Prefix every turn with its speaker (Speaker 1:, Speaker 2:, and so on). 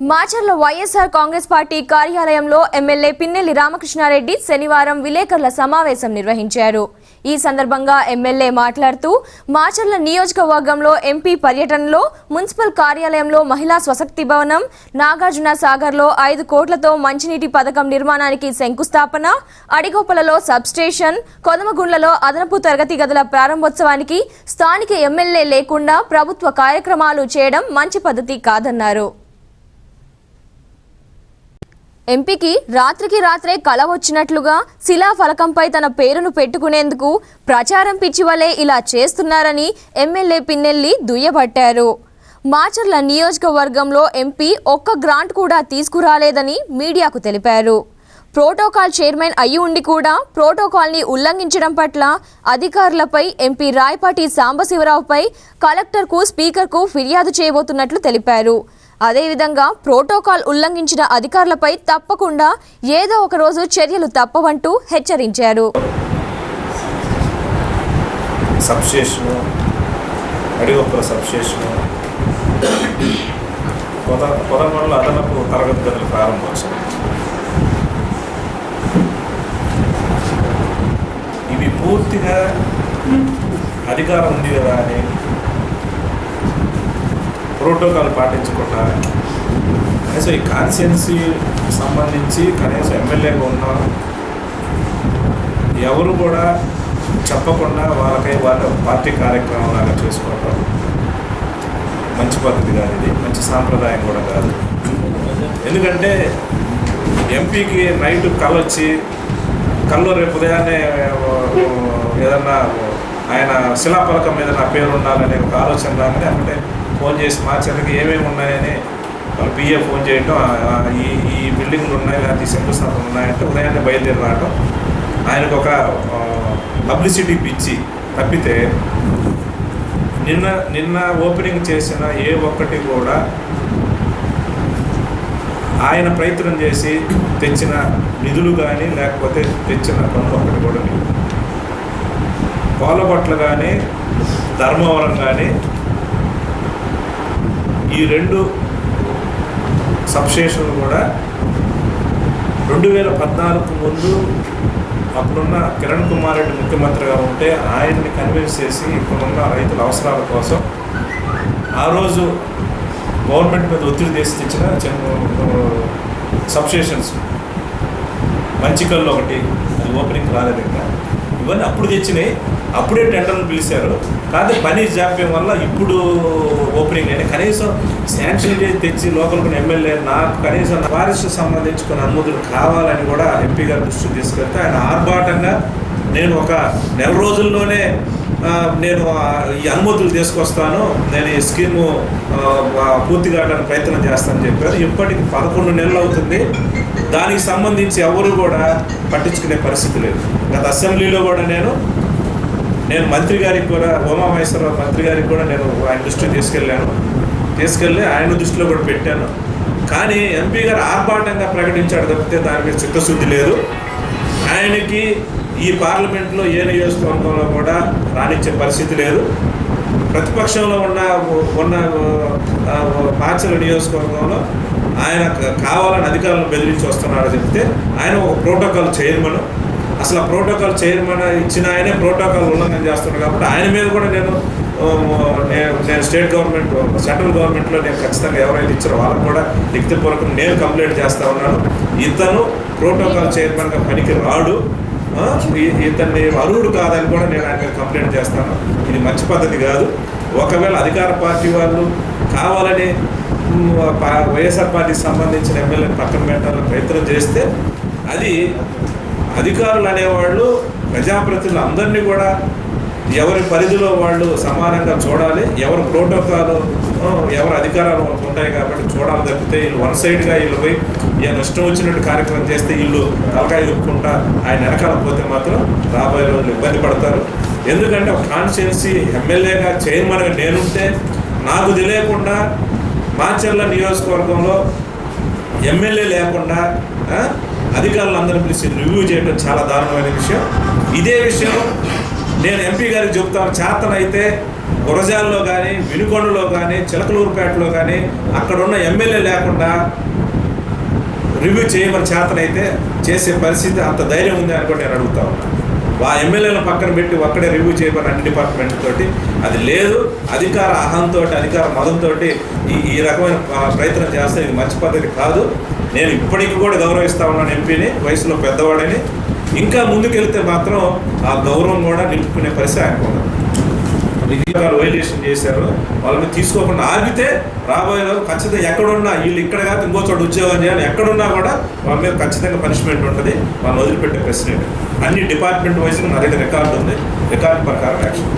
Speaker 1: Macherla YSR Congress party కార్యాలయంలో MLA Pinnelli Ramakrishna Reddy శనివారం విలేకరుల సమావేశం నిర్వహించారు. ఈ సందర్భంగా ఎమ్మెల్యే మాట్లాడుతూ మాచర్ల నియోజకవర్గంలో ఎంపీ పర్యటనలో మున్సిపల్ కార్యాలయంలో మహిళా స్వశక్తి భవనం నాగార్జున సాగర్లో ఐదు కోట్లతో మంచినీటి పథకం నిర్మాణానికి శంకుస్థాపన అడిగోపలలో సబ్స్టేషన్ కొదమగుండ్లలో అదనపు తరగతి గదుల ప్రారంభోత్సవానికి స్థానిక ఎమ్మెల్యే లేకుండా ప్రభుత్వ కార్యక్రమాలు చేయడం మంచి పద్ధతి కాదన్నారు. ఎంపీకి రాత్రికి రాత్రే కల వచ్చినట్లుగా శిలా ఫలకంపై తన పేరును పెట్టుకునేందుకు ప్రచారం పిచ్చివలే ఇలా చేస్తున్నారని ఎమ్మెల్యే పిన్నెల్లి దుయ్యబట్టారు. మాచర్ల నియోజకవర్గంలో ఎంపీ ఒక్క గ్రాంట్ కూడా తీసుకురాలేదని మీడియాకు తెలిపారు. ప్రోటోకాల్ చైర్మన్ అయి ఉండి కూడా ప్రోటోకాల్ని ఉల్లంఘించడం పట్ల అధికారులపై ఎంపీ రాయపాటి సాంబశివరావుపై కలెక్టర్కు స్పీకర్కు ఫిర్యాదు చేయబోతున్నట్లు తెలిపారు. అదేవిధంగా ప్రోటోకాల్ ఉల్లంఘించిన అధికారులపై తప్పకుండా ఏదో ఒక రోజు చర్యలు తప్పవంటూ హెచ్చరించారు.
Speaker 2: సబ్స్టేషను అడిగొప్పల సబ్స్టేషను కొద అదనపు తరగతి గదులు ప్రారంభోత్సవం. ఇవి పూర్తిగా అధికారం ఉంది కదా అని ప్రోటోకాల్ పాటించకుండా. కనీసం ఈ కాన్స్టిట్యున్సీ సంబంధించి కనీసం ఎమ్మెల్యేగా ఉన్న ఎవరు కూడా చెప్పకుండా వాళ్ళకై వాళ్ళ పార్టీ కార్యక్రమం లాగా చేసుకోవటం మంచి పద్ధతి కాదు ఇది. మంచి సాంప్రదాయం కూడా కాదు. ఎందుకంటే ఎంపీకి నైట్ కళ్ళు వచ్చి కళ్ళు రేపు ఉదయాన్నే ఏదన్నా ఆయన శిలాపలకం మీద నా పేరు ఉండాలనే ఒక ఆలోచన రాగానే అంటే ఫోన్ చేసి మా చెల్లకి ఏమేమి ఉన్నాయని బిఏ ఫోన్ చేయటం ఈ ఈ బిల్డింగ్లు ఉన్నాయి లేకపోతే ఈ శంకుస్థాపన ఉన్నాయంటే ఉదయాన్నే బయలుదేరి రావటం. ఆయనకు ఒక పబ్లిసిటీ పిచ్చి తప్పితే నిన్న నిన్న ఓపెనింగ్ చేసిన ఏ ఒక్కటి కూడా ఆయన ప్రయత్నం చేసి తెచ్చిన నిధులు కానీ లేకపోతే తెచ్చిన పనులు ఒక్కటి కూడా లేవు. కానీ ధర్మవరం కానీ ఈ రెండు సబ్స్టేషన్లు కూడా రెండు వేల పద్నాలుగు ముందు అప్పుడున్న కిరణ్ కుమార్ రెడ్డి ముఖ్యమంత్రిగా ఉంటే ఆయన్ని కన్విన్స్ చేసి ఇప్పుడున్న రైతుల అవసరాల కోసం ఆ రోజు గవర్నమెంట్ మీద ఒత్తిడి చేసి తెచ్చిన సబ్స్టేషన్స్. మంచికల్లో ఒకటి అది ఓపెనింగ్ రాలేదు ఇంకా. ఇవన్నీ అప్పుడు తెచ్చినాయి. అప్పుడే టెండర్లు పిలిచారు. కాదు పని జాప్యం వల్ల ఇప్పుడు ఓపెనింగ్ అయినా కనీసం శాంక్షన్ చేసి తెచ్చి లోకల్కి ఎమ్మెల్యే నాకు కనీసం ఫారెస్ట్ సంబంధించుకున్న అనుమతులు కావాలని కూడా ఎంపీ గారు దృష్టి తీసుకెళ్తే ఆయన ఆర్భాటంగా నేను ఒక నెల రోజుల్లోనే నేను ఈ అనుమతులు తీసుకొస్తాను. నేను ఈ స్కీము పూర్తి కావడానికి ప్రయత్నం చేస్తానని చెప్పారు. ఇప్పటికి పదకొండు నెలలు అవుతుంది. దానికి సంబంధించి ఎవరు కూడా పట్టించుకునే పరిస్థితి లేదు. గత అసెంబ్లీలో కూడా నేను నేను మంత్రి గారికి కూడా ఉమామహేశ్వరరావు మంత్రి గారికి కూడా నేను ఆయన దృష్టికి తీసుకెళ్ళాను. తీసుకెళ్ళి ఆయన దృష్టిలో కూడా పెట్టాను. కానీ ఎంపీ గారు ఆర్భాటంగా ప్రకటించాడు తప్పితే దాని మీద చిత్తశుద్ధి లేదు. ఆయనకి ఈ పార్లమెంట్లో ఏ నియోజకవర్గంలో కూడా రాణించే పరిస్థితి లేదు. ప్రతిపక్షంలో ఉన్న ఉన్న పాచల నియోజకవర్గంలో ఆయన కావాలని అధికారులను బెదిరించి వస్తున్నాడో చెప్తే ఆయన ఒక ప్రోటోకాల్ చైర్మన్ అసలు ఆ ప్రోటోకాల్ చైర్మన్ ఇచ్చిన ఆయనే ప్రోటోకాల్ ఉల్లంఘన చేస్తున్నాడు కాబట్టి ఆయన మీద కూడా నేను నేను నేను స్టేట్ గవర్నమెంట్ సెంట్రల్ గవర్నమెంట్లో నేను ఖచ్చితంగా ఎవరైతే ఇచ్చారో వాళ్ళకు కూడా లిఖితపూర్వకం నేను కంప్లైంట్ చేస్తా ఉన్నాను. ఇతను ప్రోటోకాల్ చైర్మన్గా పనికి రాడు ఇతన్ని అర్హుడు కాదని కూడా నేను ఆయన కంప్లైంట్ చేస్తాను. ఇది మంచి పద్ధతి కాదు. ఒకవేళ అధికార పార్టీ వాళ్ళు కావాలని వైఎస్ఆర్ పార్టీకి సంబంధించిన ఎమ్మెల్యేని పక్కన పెట్టాలని ప్రయత్నం చేస్తే అది అధికారులు అనేవాళ్ళు ప్రజాప్రతినిధులు అందరినీ కూడా ఎవరి పరిధిలో వాళ్ళు సమానంగా చూడాలి. ఎవరు ప్రోటోకాల్ ఎవరు అధికారాలు వాళ్ళకు ఉంటాయి కాబట్టి చూడాలి తప్పితే వీళ్ళు వన్ సైడ్గా వీళ్ళు పోయి ఈయన ఇష్టం వచ్చినట్టు కార్యక్రమం చేస్తే వీళ్ళు తలకాయ దుక్కుంటా ఆయన వెనకాల పోతే మాత్రం రాబోయే రోజులు ఇబ్బంది పడతారు. ఎందుకంటే ఒక కాన్స్టిట్యున్సీ ఎమ్మెల్యేగా చైర్మన్గా నేనుంటే నాకు తెలియకుండా మాచర్ల నియోజకవర్గంలో ఎమ్మెల్యే లేకుండా ఆ, అధికారులందరినీ పిలిచి రివ్యూ చేయడం చాలా దారుణమైన విషయం. ఇదే విషయం నేను ఎంపీ గారికి చెబుతాను చేతనైతే గురజాల్లో కానీ వినుకొండలో కానీ చిలకలూరుపేటలో కానీ అక్కడ ఉన్న ఎమ్మెల్యే లేకుండా రివ్యూ చేయమని చేతనైతే చేసే పరిస్థితి అంత ధైర్యం ఉంది అనుకోండి నేను అడుగుతా ఉన్నాను ఆ ఎమ్మెల్యేలను పక్కన పెట్టి ఒక్కడే రివ్యూ చేయమని అన్ని డిపార్ట్మెంట్ తోటి అది లేదు. అధికార అహంతో అధికార మదంతో ఈ ఈ రకమైన ప్రయత్నం చేస్తే ఇది మంచి పద్ధతి కాదు. నేను ఇప్పటికి కూడా గౌరవిస్తా ఉన్నాను ఎంపీని వయసులో పెద్దవాడిని. ఇంకా ముందుకెళ్తే మాత్రం ఆ గౌరవం కూడా నిలుపుకునే పరిస్థితి ఆయనకు ఉండదు వైలేషన్ చేశారు. వాళ్ళని తీసుకోకుండా ఆగితే రాబోయే రోజు ఖచ్చితంగా ఎక్కడున్నా వీళ్ళు ఇక్కడ కాదు ఇంకో చోటు ఉద్యోగం చేయాలి ఎక్కడున్నా కూడా వాళ్ళ మీద ఖచ్చితంగా పనిష్మెంట్ ఉంటుంది. వాళ్ళని వదిలిపెట్టే ప్రశ్న అన్ని డిపార్ట్మెంట్ వైజ్ నా దగ్గర రికార్డు ఉంది. రికార్డు ప్రకారం యాక్షన్